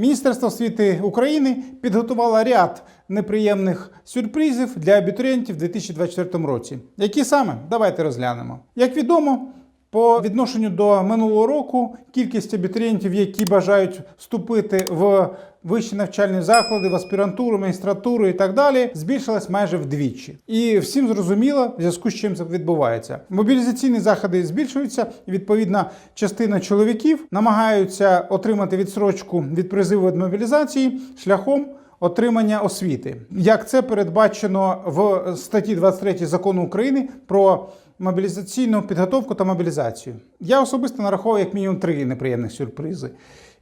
Міністерство освіти України підготувало ряд неприємних сюрпризів для абітурієнтів у 2024 році. Які саме? Давайте розглянемо. Як відомо, по відношенню до минулого року кількість абітурієнтів, які бажають вступити в вищі навчальні заклади, в аспірантуру, магістратуру і так далі, збільшилась майже вдвічі. І всім зрозуміло, в зв'язку з чим це відбувається. Мобілізаційні заходи збільшуються, і відповідна частина чоловіків намагаються отримати відсрочку від призиву від мобілізації шляхом. Отримання освіти, як це передбачено в статті 23 закону України про мобілізаційну підготовку та мобілізацію. Я особисто нараховую як мінімум три неприємних сюрпризи.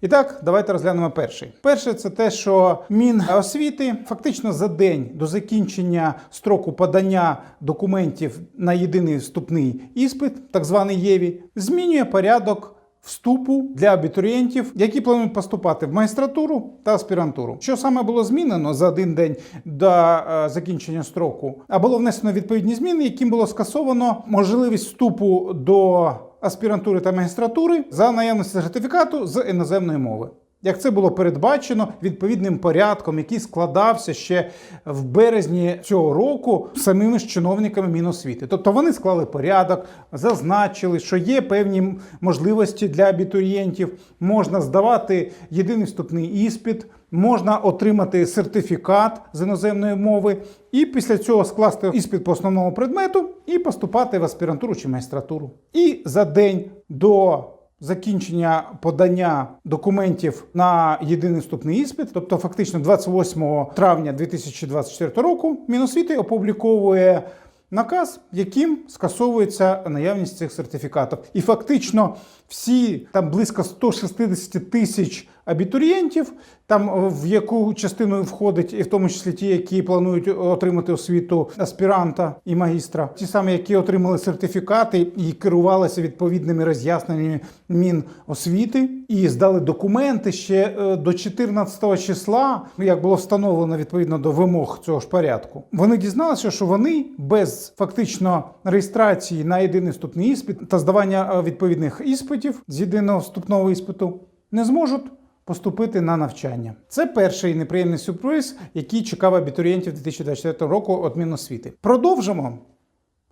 І так, давайте розглянемо перший. Перше, це те, що Міносвіти фактично за день до закінчення строку подання документів на єдиний вступний іспит, так званий ЄВІ, змінює порядок. Вступу для абітурієнтів, які планують поступати в магістратуру та аспірантуру. Що саме було змінено за один день до е, закінчення строку? А було внесено відповідні зміни, яким було скасовано можливість вступу до аспірантури та магістратури за наявності сертифікату з іноземної мови. Як це було передбачено відповідним порядком, який складався ще в березні цього року самими ж чиновниками Міносвіти. Тобто вони склали порядок, зазначили, що є певні можливості для абітурієнтів, можна здавати єдиний вступний іспит, можна отримати сертифікат з іноземної мови, і після цього скласти іспит по основному предмету і поступати в аспірантуру чи магістратуру. І за день до закінчення подання документів на єдиний вступний іспит, тобто фактично 28 травня 2024 року, Міносвіти опубліковує наказ, яким скасовується наявність цих сертифікатів. І фактично всі там близько 160 тисяч абітурієнтів, там в яку частину входить, і в тому числі ті, які планують отримати освіту аспіранта і магістра, ті самі, які отримали сертифікати і керувалися відповідними роз'ясненнями Міносвіти, і здали документи ще е, до 14 числа, як було встановлено відповідно до вимог цього ж порядку. Вони дізналися, що вони без фактично реєстрації на єдиний вступний іспит та здавання е, відповідних іспитів з єдиного вступного іспиту не зможуть поступити на навчання. Це перший неприємний сюрприз, який чекав абітурієнтів 2024 року від Міносвіти. Продовжимо.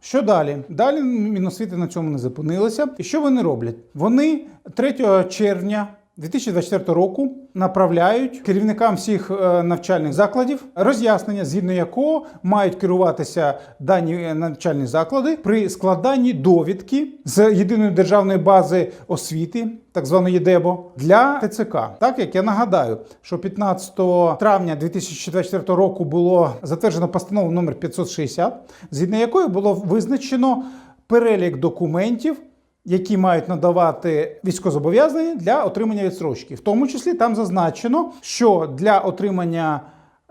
Що далі? Далі Міносвіти на цьому не зупинилися. І що вони роблять? Вони 3 червня 2024 року направляють керівникам всіх е, навчальних закладів роз'яснення, згідно якого мають керуватися дані е, навчальні заклади при складанні довідки з єдиної державної бази освіти, так званої ЄДЕБО, для ТЦК. Так як я нагадаю, що 15 травня 2024 року було затверджено постанову номер 560, згідно якої було визначено перелік документів які мають надавати військозобов'язані для отримання відсрочки. В тому числі там зазначено, що для отримання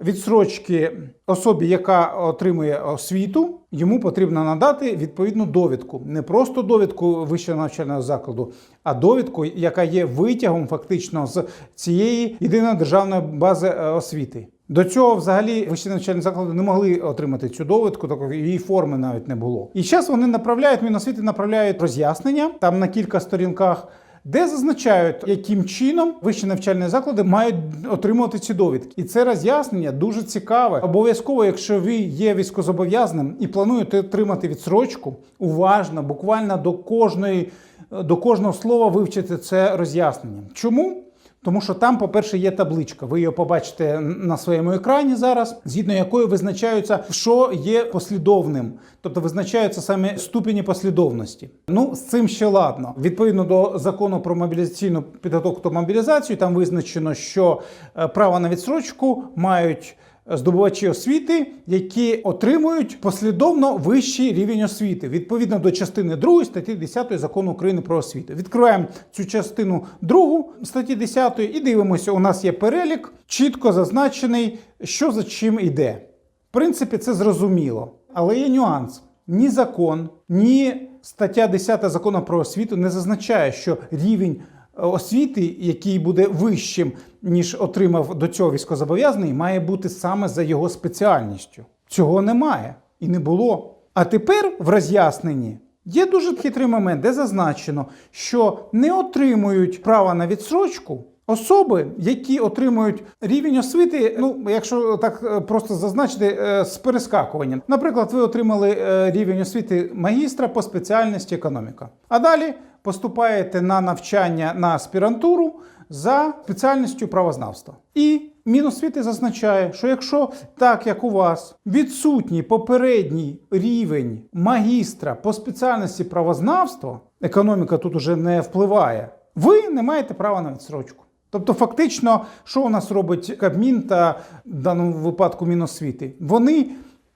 відсрочки особі, яка отримує освіту, йому потрібно надати відповідну довідку. Не просто довідку вищого навчального закладу, а довідку, яка є витягом фактично з цієї єдиної державної бази е, освіти. До цього взагалі вищі навчальні заклади не могли отримати цю довідку, такої її форми навіть не було. І зараз вони направляють Міносвіти направляють роз'яснення там на кілька сторінках. Де зазначають, яким чином вищі навчальні заклади мають отримувати ці довідки, і це роз'яснення дуже цікаве. Обов'язково, якщо ви є військозобов'язаним і плануєте отримати відсрочку, уважно, буквально до кожної до кожного слова вивчити це роз'яснення. Чому? Тому що там, по-перше, є табличка. Ви її побачите на своєму екрані зараз, згідно якої визначаються, що є послідовним, тобто визначаються саме ступені послідовності. Ну, з цим ще ладно. Відповідно до закону про мобілізаційну підготовку та мобілізацію, там визначено, що е, право на відсрочку мають. Здобувачі освіти, які отримують послідовно вищий рівень освіти відповідно до частини 2 статті 10 закону України про освіту. Відкриваємо цю частину 2 статті 10 і дивимося. У нас є перелік, чітко зазначений, що за чим йде. В принципі, це зрозуміло, але є нюанс: ні закон, ні стаття 10 закону про освіту не зазначає, що рівень освіти, який буде вищим, ніж отримав до цього військовозобов'язаний, має бути саме за його спеціальністю. Цього немає і не було. А тепер в роз'ясненні є дуже хитрий момент, де зазначено, що не отримують права на відсрочку Особи, які отримують рівень освіти, ну якщо так е, просто зазначити, е, з перескакуванням. Наприклад, ви отримали е, рівень освіти магістра по спеціальності економіка. А далі поступаєте на навчання на аспірантуру за спеціальністю правознавства. І Міносвіти зазначає, що якщо так як у вас відсутній попередній рівень магістра по спеціальності правознавства, економіка тут уже не впливає, ви не маєте права на відсрочку. Тобто, фактично, що у нас робить Кабмін та в даному випадку Міносвіти? Вони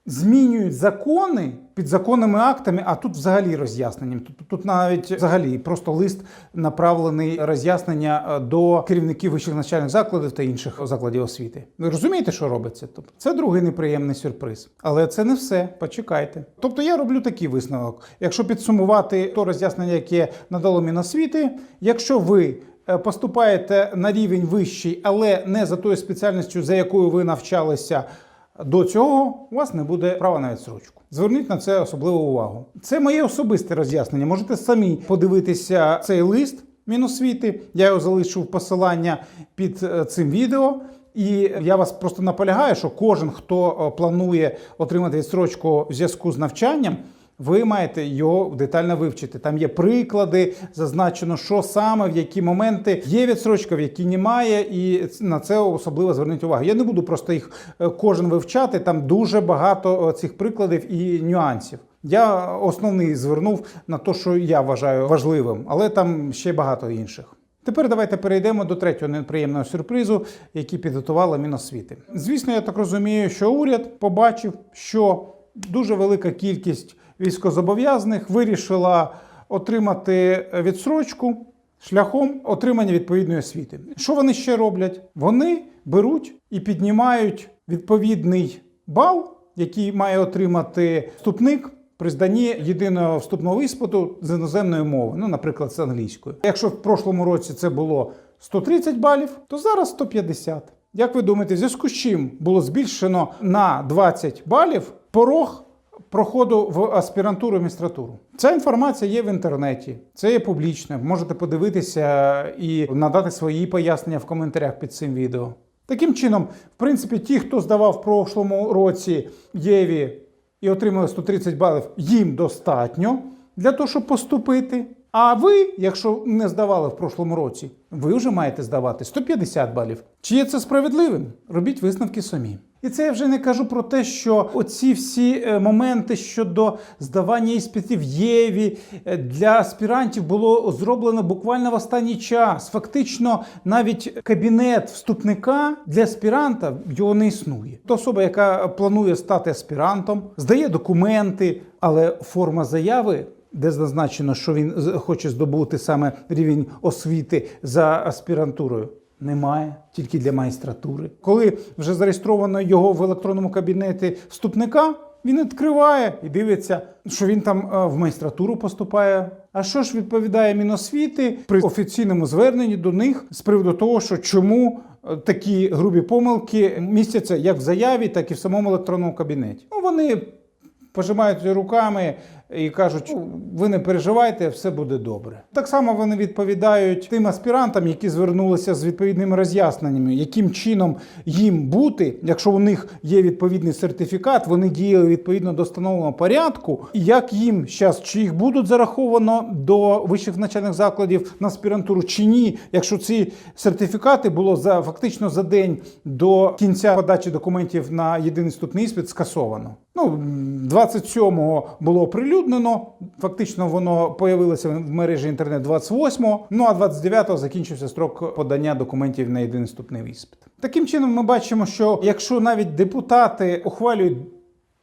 змінюють закони підзаконними актами, а тут взагалі роз'ясненням. Тут, тут навіть взагалі просто лист направлений роз'яснення е, до керівників вищих навчальних закладів та інших закладів освіти. Ви розумієте, що робиться? Тобто це другий неприємний сюрприз. Але це не все. Почекайте. Тобто я роблю такий висновок. Якщо підсумувати то роз'яснення, яке надало Міносвіти, якщо ви е, поступаєте на рівень вищий, але не за тою спеціальністю, за якою ви навчалися. До цього у вас не буде права на відсрочку. Зверніть на це особливу увагу. Це моє особисте роз'яснення. Можете самі подивитися цей лист Міносвіти. Я його залишу в посилання під е, цим відео. І я вас просто наполягаю, що кожен, хто е, планує отримати відсрочку в зв'язку з навчанням, ви маєте його детально вивчити. Там є приклади, зазначено, що саме, в які моменти є відсрочка, в які немає, і на це особливо зверніть увагу. Я не буду просто їх е, кожен вивчати. Там дуже багато е, цих прикладів і нюансів. Я основний звернув на те, що я вважаю важливим, але там ще багато інших. Тепер давайте перейдемо до третього неприємного сюрпризу, який підготувала Міносвіти. Звісно, я так розумію, що уряд побачив, що дуже велика кількість військозобов'язаних вирішила отримати відсрочку шляхом отримання відповідної освіти. Що вони ще роблять? Вони беруть і піднімають відповідний бал, який має отримати вступник. При зданні єдиного вступного іспиту з іноземної мови, ну, наприклад, з англійської. Якщо в прошлому році це було 130 балів, то зараз 150. Як ви думаєте, в зв'язку з чим було збільшено на 20 балів порог проходу в аспірантуру і магістратуру? Ця інформація є в інтернеті, це є публічно. Можете подивитися і надати свої пояснення в коментарях під цим відео. Таким чином, в принципі, ті, хто здавав в прошлому році ЄВІ і отримали 130 балів, їм достатньо для того, щоб поступити. А ви, якщо не здавали в прошлому році, ви вже маєте здавати 150 балів. Чи є це справедливим? Робіть висновки самі. І це я вже не кажу про те, що оці всі е, моменти щодо здавання іспитів ЄВІ е, для аспірантів було зроблено буквально в останній час. Фактично, навіть кабінет вступника для аспіранта його не існує. Та особа, яка планує стати аспірантом, здає документи, але форма заяви. Де зазначено, що він хоче здобути саме рівень освіти за аспірантурою, немає тільки для магістратури. Коли вже зареєстровано його в електронному кабінеті вступника, він відкриває і дивиться, що він там е, в магістратуру поступає. А що ж відповідає Міносвіти при офіційному зверненні до них з приводу того, що чому е, такі грубі помилки містяться як в заяві, так і в самому електронному кабінеті? Ну вони пожимають руками і кажуть, «Ну, ви не переживайте, все буде добре. Так само вони відповідають тим аспірантам, які звернулися з відповідними роз'ясненнями, яким чином їм бути, якщо у них є відповідний сертифікат, вони діяли відповідно до встановленого порядку, і як їм зараз, чи їх будуть зараховано до вищих навчальних закладів на аспірантуру, чи ні, якщо ці сертифікати було за фактично за день до кінця подачі документів на єдиний вступний іспит скасовано. Ну, 27-го було оприлюднено. Фактично воно появилося в мережі інтернет 28-го. Ну а 29-го закінчився строк подання документів на єдиний вступний іспит. Таким чином, ми бачимо, що якщо навіть депутати ухвалюють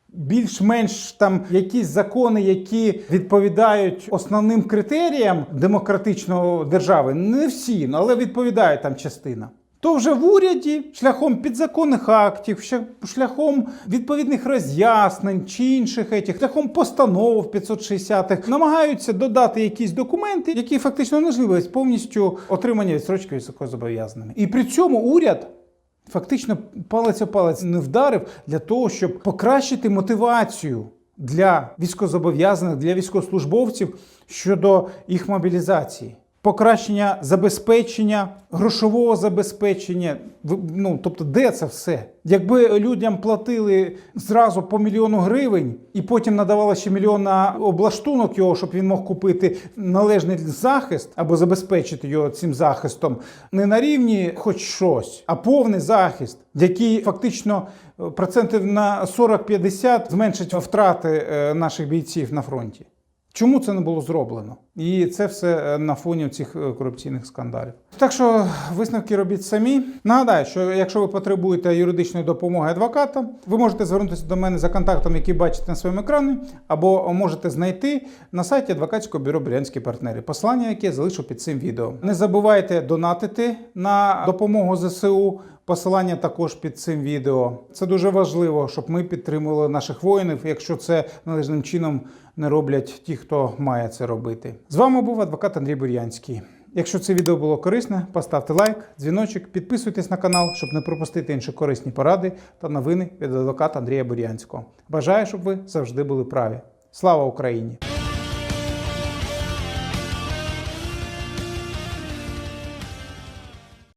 більш-менш там якісь закони, які відповідають основним критеріям демократичної держави, не всі, але відповідає там частина. То вже в уряді шляхом підзаконних актів, шляхом відповідних роз'яснень чи інших етіх, шляхом постанов 560-х намагаються додати якісь документи, які фактично неможливість повністю отримання відстрочки високозобов'язаними. І при цьому уряд фактично палець о палець не вдарив для того, щоб покращити мотивацію для військовозобов'язаних, для військовослужбовців щодо їх мобілізації. Покращення забезпечення, грошового забезпечення. Ну, тобто, де це все? Якби людям платили зразу по мільйону гривень і потім надавали ще мільйон на облаштунок його, щоб він мог купити належний захист або забезпечити його цим захистом, не на рівні хоч щось, а повний захист, який фактично е, процентів на 40-50 зменшить втрати е, наших бійців на фронті. Чому це не було зроблено? І це все е, на фоні цих е, корупційних скандалів. Так що висновки робіть самі. Нагадаю, що якщо ви потребуєте юридичної допомоги адвоката, ви можете звернутися до мене за контактом, який бачите на своєму екрані, або можете знайти на сайті адвокатського бюро Брянські партнери. Послання, яке я залишу під цим відео. Не забувайте донатити на допомогу ЗСУ. Посилання також під цим відео. Це дуже важливо, щоб ми підтримували наших воїнів, якщо це належним чином не роблять ті, хто має це робити. З вами був адвокат Андрій Бур'янський. Якщо це відео було корисне, поставте лайк, дзвіночок, підписуйтесь на канал, щоб не пропустити інші корисні поради та новини від адвоката Андрія Бур'янського. Бажаю, щоб ви завжди були праві. Слава Україні!